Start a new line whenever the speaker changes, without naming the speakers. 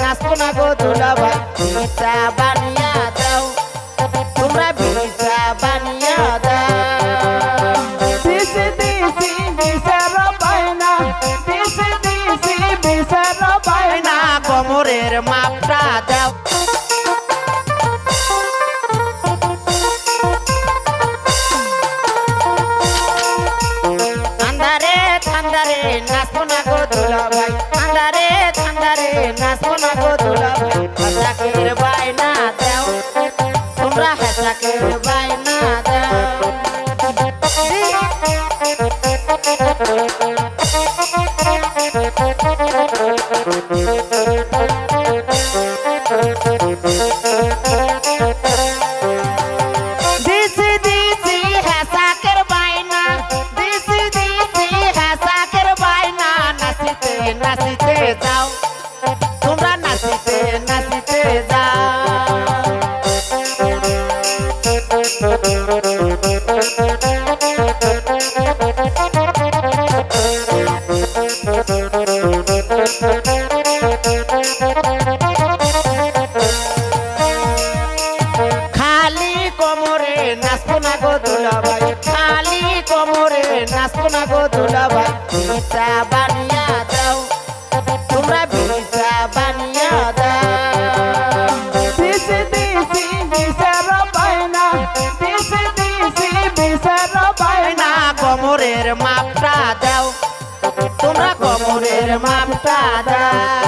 নাচবো না গো দুলাভাই খালি কোমরের মাপটা দাও। ঠান্ডারে ঠান্ডারে নাচবো না গো দুলা ভাই ঠান্ডারে ঠান্ডারে নাচবো না গো দুলা ভাই তোমরা দাও। দিছি নাচবো না গো দুলাভাই খালি কোমরে নাচবো না গো দুলাভাই। ভিসা কোমরের মাপটা দাও। তোমরা কোমরের মাপটা দাও।